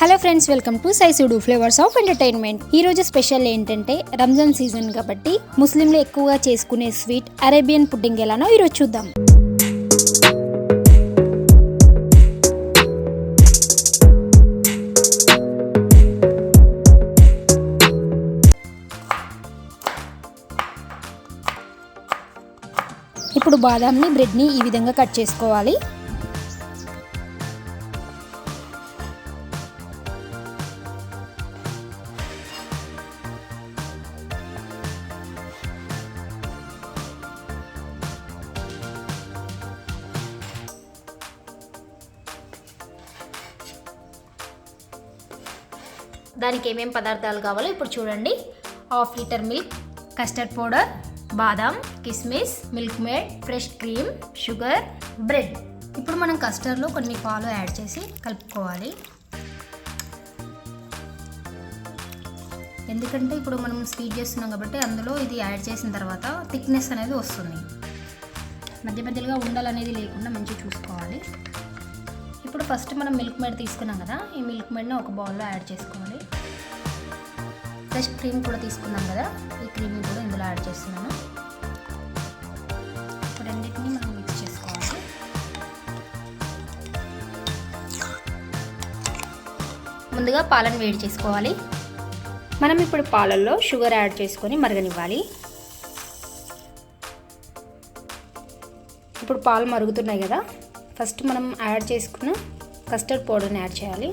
Hello friends welcome to సైసుడు flavours of entertainment ఈ రోజు స్పెషల్ ఏంటంటే రంజాన్ సీజన్ కాబట్టి ముస్లింలు ఎక్కువగా చేసుకునే స్వీట్ అరేబియన్ పుడ్డింగ్ ఎలానో ఈరోజు చూద్దాం. ఇప్పుడు బాదాంని బ్రెడ్ని ఈ విధంగా కట్ చేసుకోవాలి. దానికి ఏమేమి పదార్థాలు కావాలో ఇప్పుడు చూడండి. Half litre milk custard powder బాదాం కిస్మిస్ Milkmaid fresh cream sugar bread. ఇప్పుడు మనం కస్టర్డ్లో కొన్ని పాలు యాడ్ చేసి కలుపుకోవాలి. ఎందుకంటే ఇప్పుడు మనం స్వీట్ చేస్తున్నాం కాబట్టి అందులో ఇది యాడ్ చేసిన తర్వాత థిక్నెస్ అనేది వస్తుంది. మధ్య మధ్యలో ఉండలు అనేది లేకుండా మంచిగా చూసుకోవాలి. ఇప్పుడు ఫస్ట్ మనం మిల్క్ మేడ్ తీసుకున్నాం కదా ఈ మిల్క్ మేడ్ని ఒక బౌల్లో యాడ్ చేసుకోవాలి. ఫ్రెష్ క్రీమ్ కూడా తీసుకున్నాం కదా ఈ క్రీమ్ కూడా ఇందులో యాడ్ చేస్తున్నాను. రెండింటిని మనం మిక్స్ చేసుకోవాలి. ముందుగా పాలను వేడి చేసుకోవాలి. మనం ఇప్పుడు పాలల్లో షుగర్ యాడ్ చేసుకొని మరగనివ్వాలి. ఇప్పుడు పాలు మరుగుతున్నాయి కదా ఫస్ట్ మనం యాడ్ చేసుకున్న కస్టర్డ్ పౌడర్ని యాడ్ చేయాలి.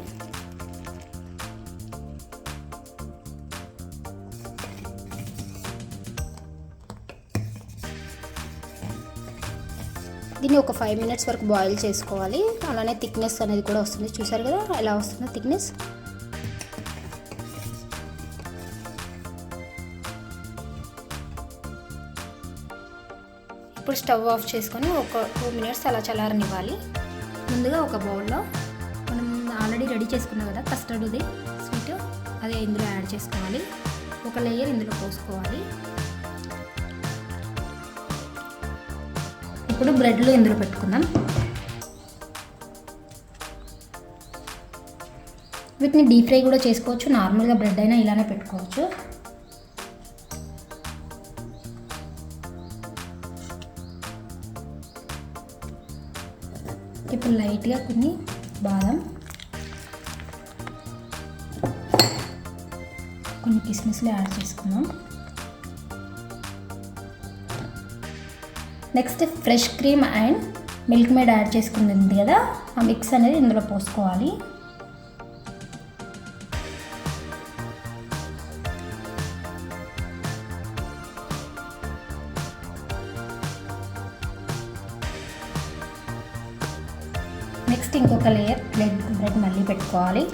దీన్ని ఒక ఫైవ్ మినిట్స్ వరకు బాయిల్ చేసుకోవాలి. అలానే థిక్నెస్ అనేది కూడా వస్తుంది. చూసారు కదా? ఎలా వస్తుందో థిక్నెస్ ఇప్పుడు స్టవ్ ఆఫ్ చేసుకొని ఒక టూ మినిట్స్ అలా చల్లారనివ్వాలి. ముందుగా ఒక బౌల్లో మనం ఆల్రెడీ రెడీ చేసుకున్నాం కదా? కస్టర్డ్ది స్వీట్ అదే ఇందులో యాడ్ చేసుకోవాలి. ఒక లేయర్ ఇందులో పోసుకోవాలి. ఇప్పుడు బ్రెడ్లు ఇందులో పెట్టుకుందాం. వీటిని డీప్ ఫ్రై కూడా చేసుకోవచ్చు. నార్మల్గా బ్రెడ్ అయినా ఇలానే పెట్టుకోవచ్చు. ఇప్పుడు లైట్గా కొన్ని బాదం కొన్ని కిస్మిస్లు యాడ్ చేసుకుందాం. Next fresh cream and Milkmaid add చేసుకుంది కదా ఆ మిక్స్ అనేది ఇందులో పోసుకోవాలి. నెక్స్ట్ ఇంకొక లేయర్ బ్రెడ్ బ్రెడ్ మళ్ళీ పెట్టుకోవాలి.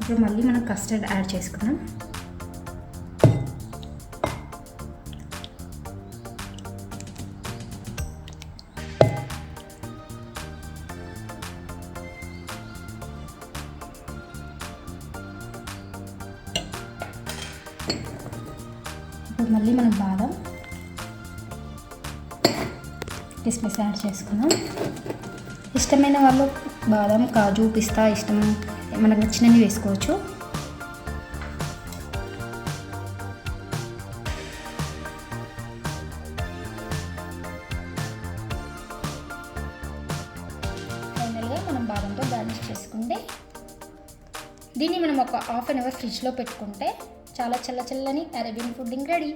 ఇప్పుడు మళ్ళీ మనం కస్టర్డ్ యాడ్ చేసుకుందాం. ఇప్పుడు మళ్ళీ మనం బాదం కిస్మిస్ యాడ్ చేసుకుందాం. ఇష్టమైన వాళ్ళు బాదం కాజు పిస్తా ఇష్టం మనకు నచ్చినవి వేసుకోవచ్చు. ఫైనల్గా మనం బాదంతో గార్నిష్ చేసుకుంటే దీన్ని మనం ఒక హాఫ్ అన్ అవర్ ఫ్రిడ్జ్లో పెట్టుకుంటే చాలా చల్ల చల్లని అరేబియన్ ఫుడ్డింగ్ రెడీ